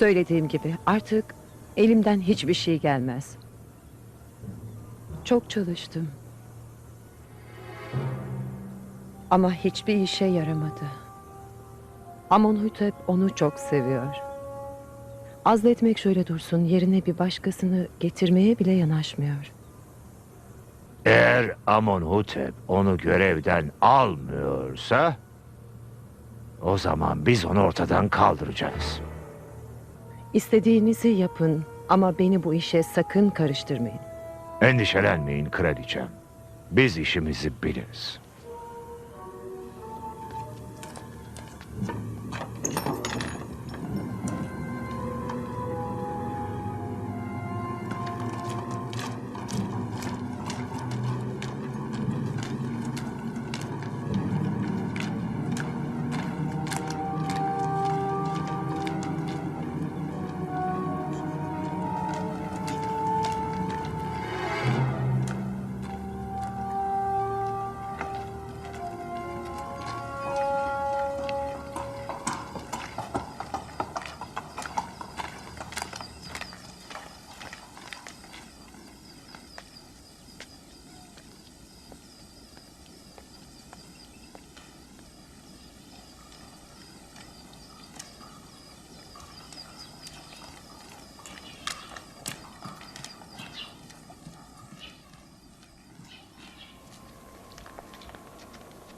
Söylediğim gibi artık elimden hiçbir şey gelmez. Çok çalıştım. Ama hiçbir işe yaramadı. Amonhotep onu çok seviyor. Azletmek şöyle dursun, yerine bir başkasını getirmeye bile yanaşmıyor. Eğer Amonhotep onu görevden almıyorsa... ...o zaman biz onu ortadan kaldıracağız. İstediğinizi yapın ama beni bu işe sakın karıştırmayın. Endişelenmeyin kraliçem. Biz işimizi biliriz.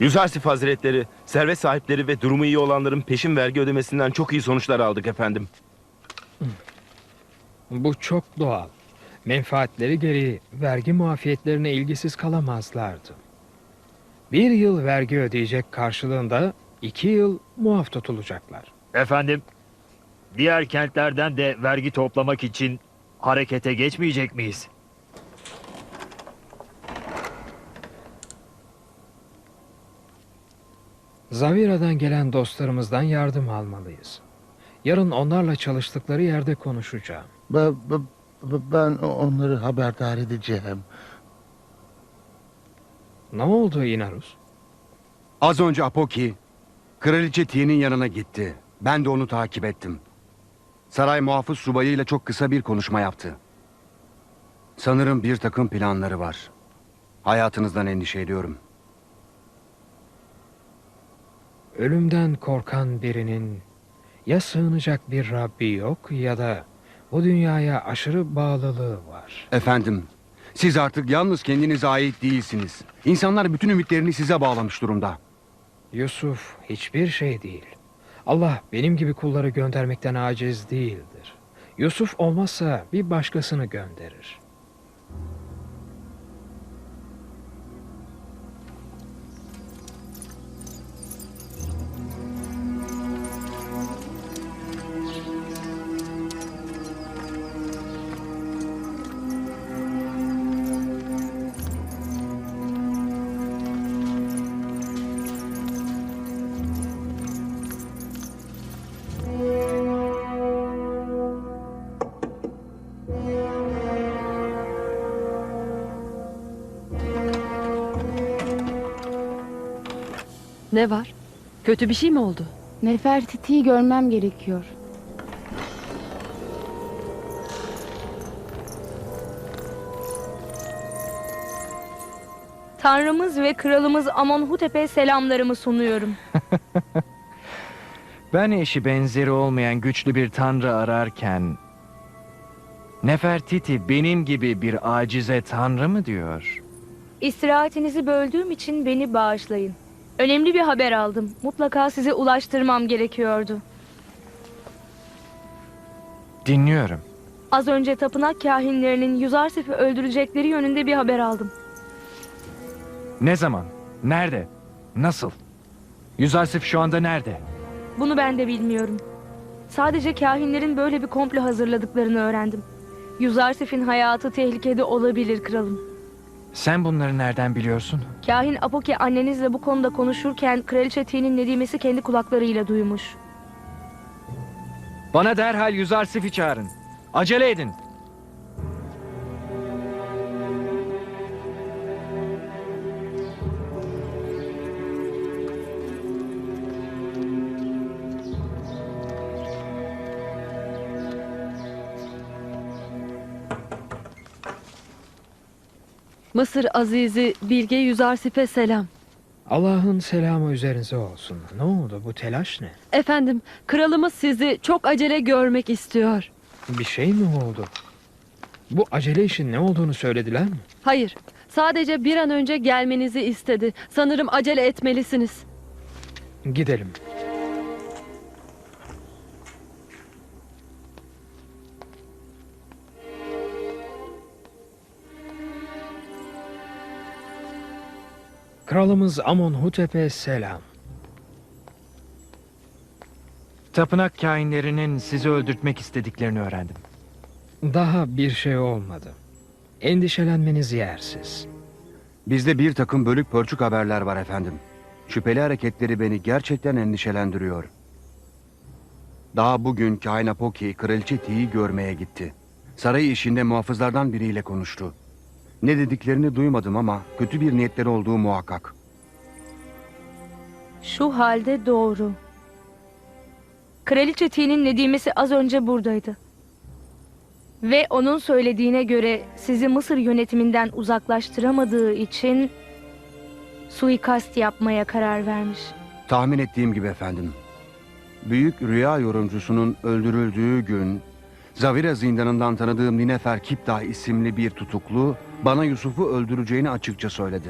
Yüzarsif Hazretleri, servet sahipleri ve durumu iyi olanların peşin vergi ödemesinden çok iyi sonuçlar aldık efendim. Bu çok doğal. Menfaatleri gereği vergi muafiyetlerine ilgisiz kalamazlardı. Bir yıl vergi ödeyecek karşılığında iki yıl muaf tutulacaklar. Efendim, diğer kentlerden de vergi toplamak için harekete geçmeyecek miyiz? Zavira'dan gelen dostlarımızdan yardım almalıyız. Yarın onlarla çalıştıkları yerde konuşacağım. Ben, ben- ben onları haberdar edeceğim. Ne oldu Inarus? Az önce Apoki, Kraliçe Tiye'nin yanına gitti. Ben de onu takip ettim. Saray muhafız subayıyla çok kısa bir konuşma yaptı. Sanırım bir takım planları var. Hayatınızdan endişe ediyorum. Ölümden korkan birinin ya sığınacak bir Rabbi yok ya da bu dünyaya aşırı bağlılığı var. Efendim, siz artık yalnız kendinize ait değilsiniz. İnsanlar bütün ümitlerini size bağlamış durumda. Yusuf hiçbir şey değil. Allah benim gibi kulları göndermekten aciz değildir. Yusuf olmazsa bir başkasını gönderir. Ne var? Kötü bir şey mi oldu? Nefertiti'yi görmem gerekiyor. Tanrımız ve kralımız Amonhotep'e selamlarımı sunuyorum. Ben eşi benzeri olmayan güçlü bir tanrı ararken Nefertiti benim gibi bir acize tanrı mı diyor? İstirahatinizi böldüğüm için beni bağışlayın. Önemli bir haber aldım. Mutlaka size ulaştırmam gerekiyordu. Dinliyorum. Az önce tapınak kahinlerinin Yüzarsif'i öldürecekleri yönünde bir haber aldım. Ne zaman? Nerede? Nasıl? Yüzarsif şu anda nerede? Bunu ben de bilmiyorum. Sadece kahinlerin böyle bir komplo hazırladıklarını öğrendim. Yüzarsif'in hayatı tehlikede olabilir kralım. Sen bunları nereden biliyorsun? Kahin Apoki annenizle bu konuda konuşurken Kraliçe Ti'nin Nedimesi kendi kulaklarıyla duymuş. Bana derhal Yüzarsif'i çağırın. Acele edin. Mısır Azizi Bilge Yüzarsif'e selam. Allah'ın selamı üzerinize olsun. Ne oldu bu telaş ne? Efendim, kralımız sizi çok acele görmek istiyor. Bir şey mi oldu? Bu acele işin ne olduğunu söylediler mi? Hayır, sadece bir an önce gelmenizi istedi. Sanırım acele etmelisiniz. Gidelim. Kralımız Amonhotep'e selam. Tapınak kainlerinin sizi öldürtmek istediklerini öğrendim. Daha bir şey olmadı. Endişelenmeniz yersiz. Bizde bir takım bölük pörçük haberler var efendim. Şüpheli hareketleri beni gerçekten endişelendiriyor. Daha bugün Kain Apoki Kraliçe Ti'yi görmeye gitti. Saray işinde muhafızlardan biriyle konuştu. Ne dediklerini duymadım ama kötü bir niyetleri olduğu muhakkak. Şu halde doğru. Kraliçe T'nin Nedimesi az önce buradaydı. Ve onun söylediğine göre sizi Mısır yönetiminden uzaklaştıramadığı için suikast yapmaya karar vermiş. Tahmin ettiğim gibi efendim. Büyük rüya yorumcusunun öldürüldüğü gün Zavira zindanından tanıdığım Ninefer Kiptah isimli bir tutuklu bana Yusuf'u öldüreceğini açıkça söyledi.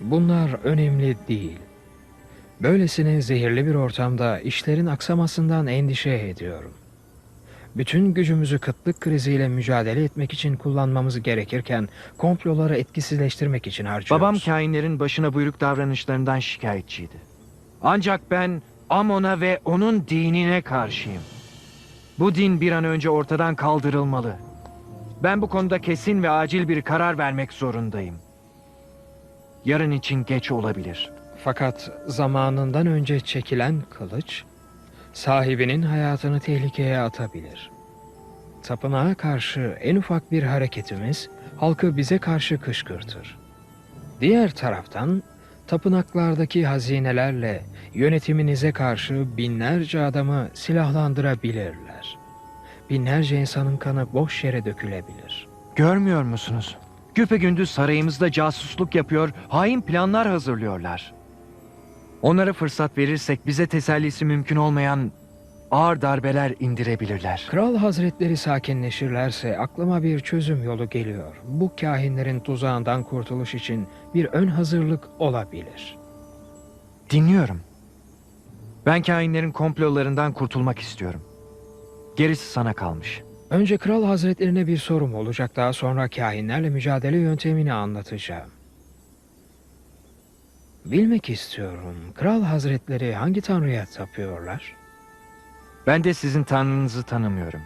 Bunlar önemli değil. Böylesine zehirli bir ortamda işlerin aksamasından endişe ediyorum. Bütün gücümüzü kıtlık kriziyle mücadele etmek için kullanmamız gerekirken komploları etkisizleştirmek için harcıyoruz. Babam kainlerin başına buyruk davranışlarından şikayetçiydi. Ancak ben Amon'a ve onun dinine karşıyım. Bu din bir an önce ortadan kaldırılmalı. Ben bu konuda kesin ve acil bir karar vermek zorundayım. Yarın için geç olabilir. Fakat zamanından önce çekilen kılıç sahibinin hayatını tehlikeye atabilir. Tapınağa karşı en ufak bir hareketimiz halkı bize karşı kışkırtır. Diğer taraftan tapınaklardaki hazinelerle yönetiminize karşı binlerce adamı silahlandırabilirler. Binlerce insanın kanı boş yere dökülebilir. Görmüyor musunuz? Güpegündüz sarayımızda casusluk yapıyor, hain planlar hazırlıyorlar. Onlara fırsat verirsek bize tesellisi mümkün olmayan ağır darbeler indirebilirler. Kral hazretleri sakinleşirlerse aklıma bir çözüm yolu geliyor. Bu kahinlerin tuzağından kurtuluş için bir ön hazırlık olabilir. Dinliyorum. Ben kainlerin komplolarından kurtulmak istiyorum. Gerisi sana kalmış. Önce kral hazretlerine bir sorum olacak. Daha sonra kahinlerle mücadele yöntemini anlatacağım. Bilmek istiyorum. Kral hazretleri hangi tanrıya tapıyorlar? Ben de sizin tanrınızı tanımıyorum.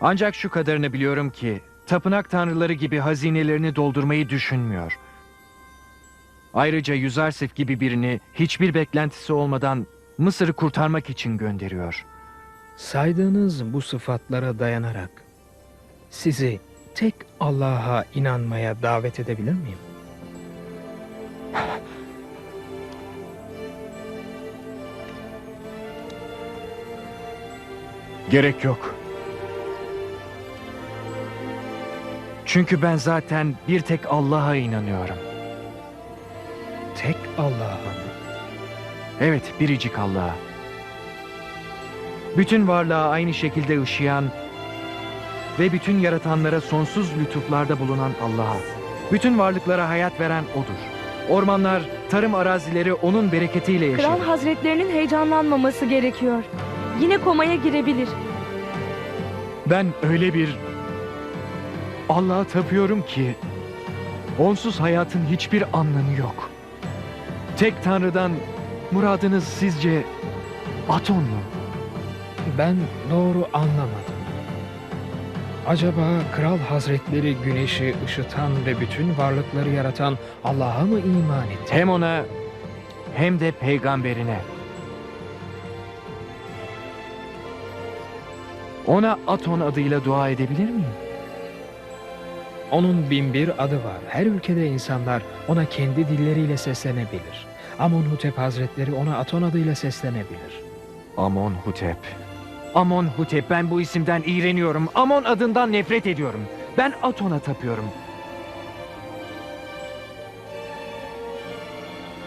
Ancak şu kadarını biliyorum ki tapınak tanrıları gibi hazinelerini doldurmayı düşünmüyor. Ayrıca Yüzarsif gibi birini hiçbir beklentisi olmadan Mısır'ı kurtarmak için gönderiyor. Saydığınız bu sıfatlara dayanarak sizi tek Allah'a inanmaya davet edebilir miyim? Gerek yok. Çünkü ben zaten bir tek Allah'a inanıyorum. Tek Allah'a mı? Evet, biricik Allah'a. Bütün varlığa aynı şekilde ışıyan ve bütün yaratanlara sonsuz lütuflarda bulunan Allah'a. Bütün varlıklara hayat veren O'dur. Ormanlar, tarım arazileri O'nun bereketiyle yaşar. Kral hazretlerinin heyecanlanmaması gerekiyor. Yine komaya girebilir. Ben öyle bir Allah'a tapıyorum ki onsuz hayatın hiçbir anlamı yok. Tek Tanrı'dan muradınız sizce Aton mu? Ben doğru anlamadım. Acaba kral hazretleri güneşi ışıtan ve bütün varlıkları yaratan Allah'a mı iman etti? Hem ona hem de peygamberine. Ona Aton adıyla dua edebilir miyim? Onun bin bir adı var. Her ülkede insanlar ona kendi dilleriyle seslenebilir. Amonhotep hazretleri ona Aton adıyla seslenebilir. Amon Hutep. Amon Hutep ben bu isimden iğreniyorum. Amon adından nefret ediyorum. Ben Aton'a tapıyorum.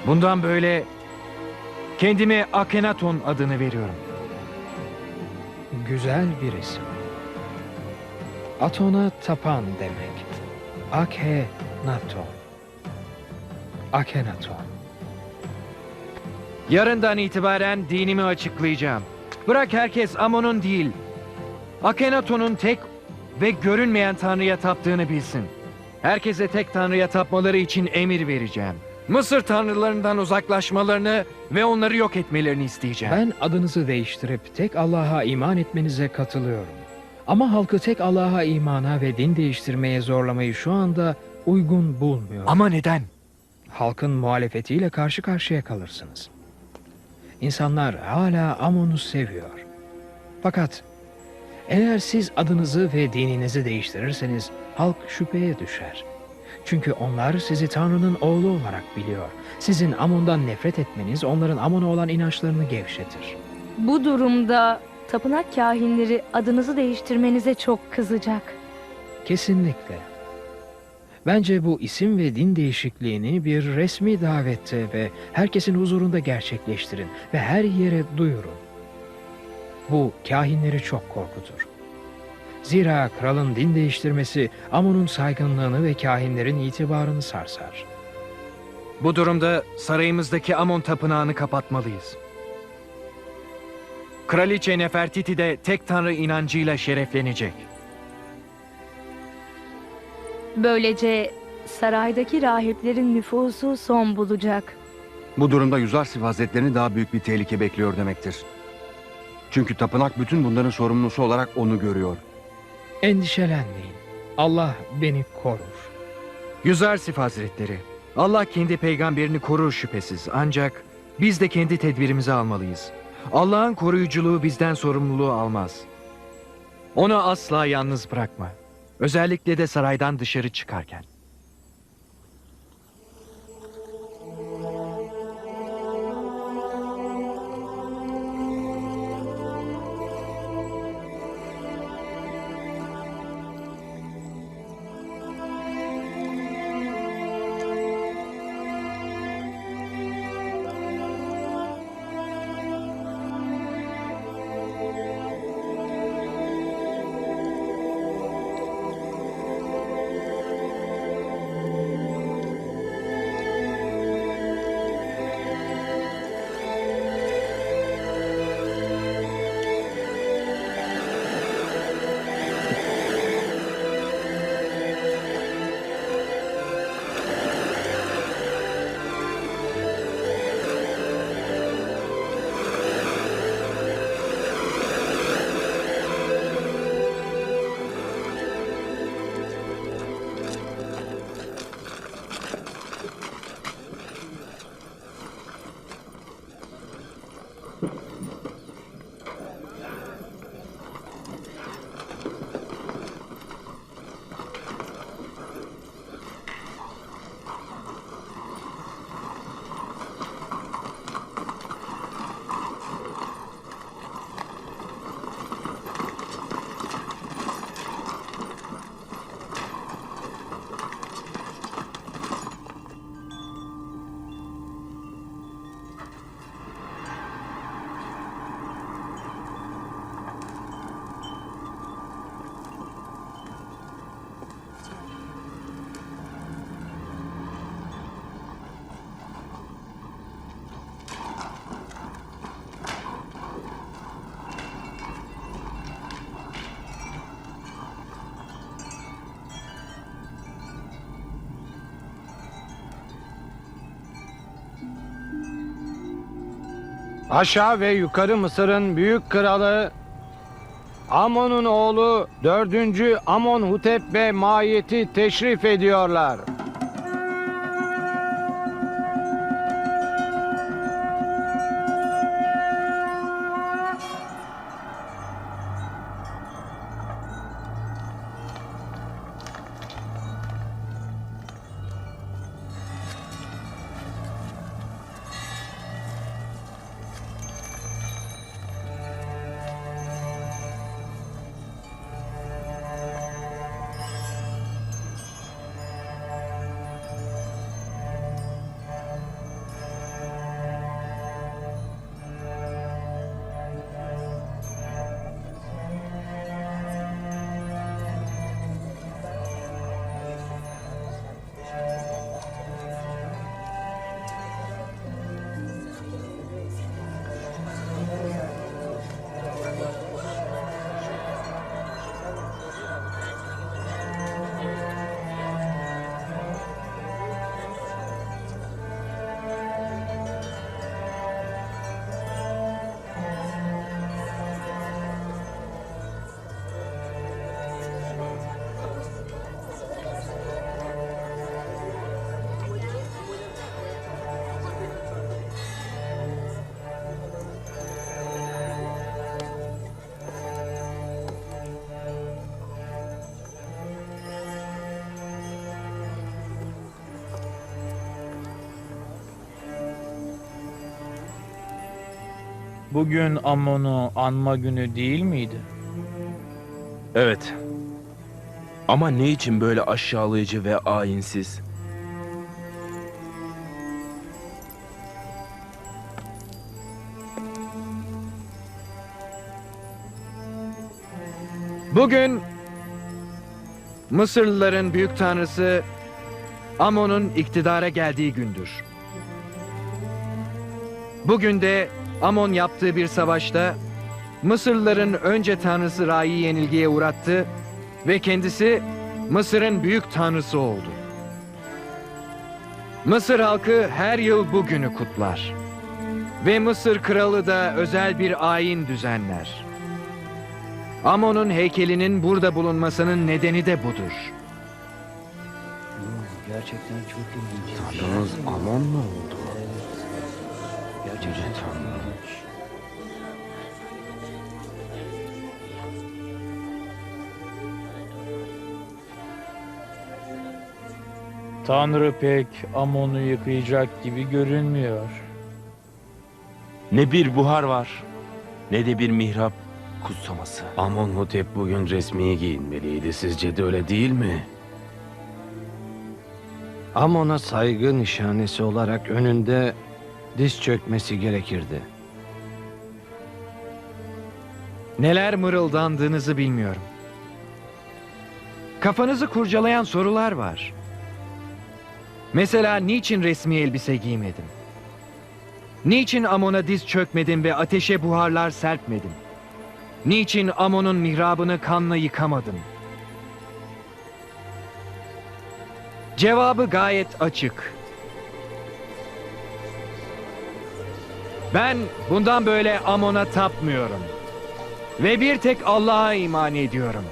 Bundan böyle kendime Akenaton adını veriyorum. Güzel bir isim. Aton'a tapan demek. Akhenaton. Akhenaton. Yarından itibaren dinimi açıklayacağım. Bırak herkes Amon'un değil, Akhenaton'un tek ve görünmeyen tanrıya taptığını bilsin. Herkese tek tanrıya tapmaları için emir vereceğim. Mısır tanrılarından uzaklaşmalarını ve onları yok etmelerini isteyeceğim. Ben adınızı değiştirip tek Allah'a iman etmenize katılıyorum. Ama halkı tek Allah'a imana ve din değiştirmeye zorlamayı şu anda uygun bulmuyorum. Ama neden? halkın muhalefetiyle karşı karşıya kalırsınız. İnsanlar hala Amon'u seviyor. Fakat eğer siz adınızı ve dininizi değiştirirseniz halk şüpheye düşer. Çünkü onlar sizi Tanrı'nın oğlu olarak biliyor. Sizin Amon'dan nefret etmeniz onların Amon'a olan inançlarını gevşetir. Bu durumda tapınak kahinleri adınızı değiştirmenize çok kızacak. Kesinlikle. Bence bu isim ve din değişikliğini bir resmi davette ve herkesin huzurunda gerçekleştirin ve her yere duyurun. Bu kahinleri çok korkutur. Zira kralın din değiştirmesi Amon'un saygınlığını ve kahinlerin itibarını sarsar. Bu durumda sarayımızdaki Amon tapınağını kapatmalıyız. Kraliçe Nefertiti de tek tanrı inancıyla şereflenecek. Böylece saraydaki rahiplerin nüfusu son bulacak. Bu durumda Yüzarsif Hazretlerini daha büyük bir tehlike bekliyor demektir. Çünkü tapınak bütün bunların sorumlusu olarak onu görüyor. Endişelenmeyin. Allah beni korur. Yüzarsif Hazretleri, Allah kendi peygamberini korur şüphesiz. Ancak biz de kendi tedbirimizi almalıyız. Allah'ın koruyuculuğu bizden sorumluluğu almaz. Onu asla yalnız bırakma. Özellikle de saraydan dışarı çıkarken. Aşağı ve yukarı Mısır'ın büyük kralı Amon'un oğlu 4. Amonhotep ve mahiyeti teşrif ediyorlar. Bugün Amon'u anma günü değil miydi? Evet. Ama ne için böyle aşağılayıcı ve ayinsiz? Bugün Mısırlıların büyük tanrısı Amon'un iktidara geldiği gündür. Bugün de Amon yaptığı bir savaşta Mısırlıların önce tanrısı Ra'yı yenilgiye uğrattı ve kendisi Mısır'ın büyük tanrısı oldu. Mısır halkı her yıl bu günü kutlar. Ve Mısır kralı da özel bir ayin düzenler. Amon'un heykelinin burada bulunmasının nedeni de budur. Gerçekten çok ilginç. Yalnız Amon mu oldu? Gerçekten çok ilginç. Tanrı pek Amon'u yıkayacak gibi görünmüyor. Ne bir buhar var, ne de bir mihrap kutsaması. Amonhotep bugün resmi giyinmeliydi. Sizce de öyle değil mi? Amon'a saygı nişanesi olarak önünde diz çökmesi gerekirdi. Neler mırıldandığınızı bilmiyorum. Kafanızı kurcalayan sorular var. Mesela niçin resmi elbise giymedim? Niçin Amon'a diz çökmedim ve ateşe buharlar serpmedim? Niçin Amon'un mihrabını kanla yıkamadım? Cevabı gayet açık. Ben bundan böyle Amon'a tapmıyorum. Ve bir tek Allah'a iman ediyorum.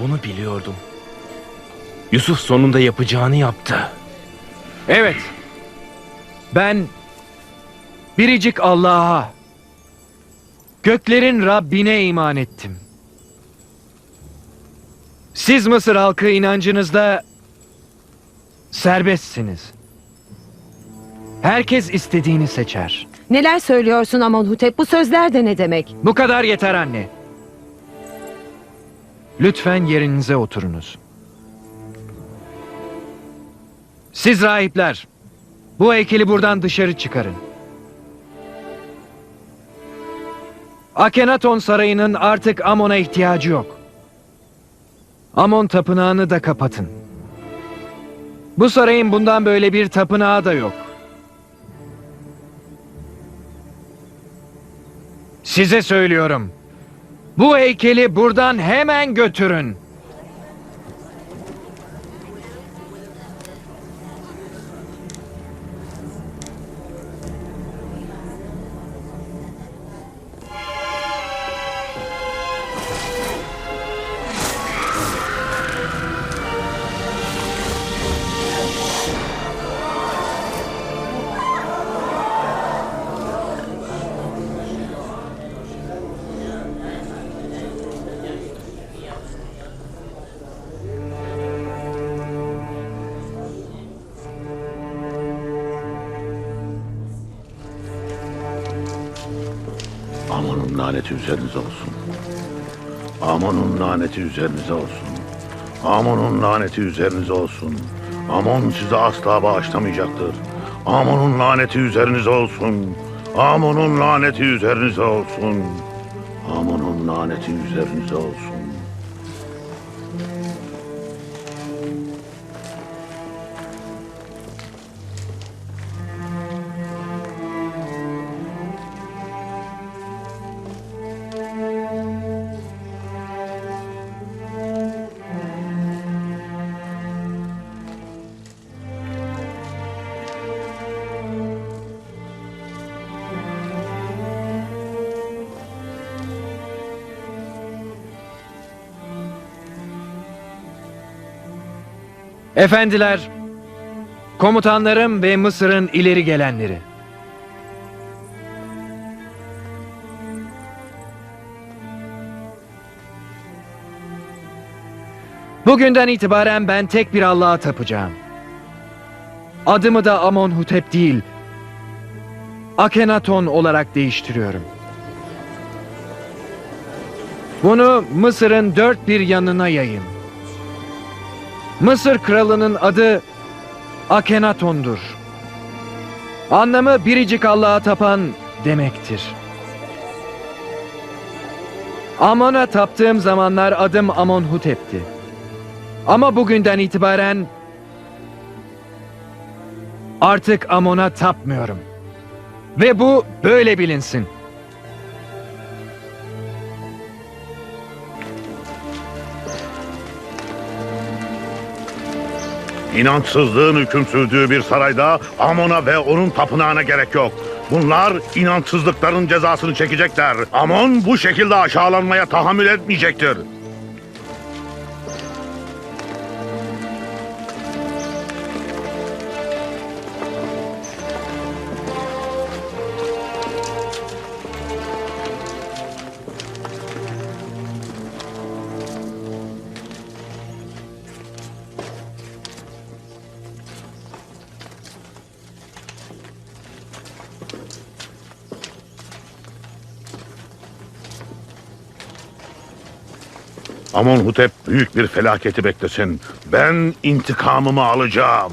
Bunu biliyordum. Yusuf sonunda yapacağını yaptı. Evet. Ben biricik Allah'a, göklerin Rabbine iman ettim. Siz Mısır halkı inancınızda serbestsiniz. Herkes istediğini seçer. Neler söylüyorsun Amonhotep? Bu sözler de ne demek? Bu kadar yeter anne. Lütfen yerinize oturunuz. Siz rahipler, bu heykeli buradan dışarı çıkarın. Akenaton sarayının artık Amon'a ihtiyacı yok. Amon tapınağını da kapatın. Bu sarayın bundan böyle bir tapınağı da yok. Size söylüyorum. Bu heykeli buradan hemen götürün. Laneti üzerinize olsun. Amon'un laneti üzerinize olsun. Amon'un laneti üzerinize olsun. Amon sizi asla bağışlamayacaktır. Amon'un laneti üzerinize olsun. Amon'un laneti üzerinize olsun. Amon'un laneti üzerinize olsun. Efendiler, komutanlarım ve Mısır'ın ileri gelenleri. Bugünden itibaren ben tek bir Allah'a tapacağım. Adımı da Amonhotep değil, Akenaton olarak değiştiriyorum. Bunu Mısır'ın dört bir yanına yayın. Mısır kralının adı Akenaton'dur. Anlamı biricik Allah'a tapan demektir. Amon'a taptığım zamanlar adım Amonhotep'ti. Ama bugünden itibaren artık Amon'a tapmıyorum. Ve bu böyle bilinsin. İnançsızlığın hüküm sürdüğü bir sarayda Amon'a ve onun tapınağına gerek yok. Bunlar inançsızlıkların cezasını çekecekler. Amon bu şekilde aşağılanmaya tahammül etmeyecektir. Amonhotep büyük bir felaketi beklesin. Ben intikamımı alacağım.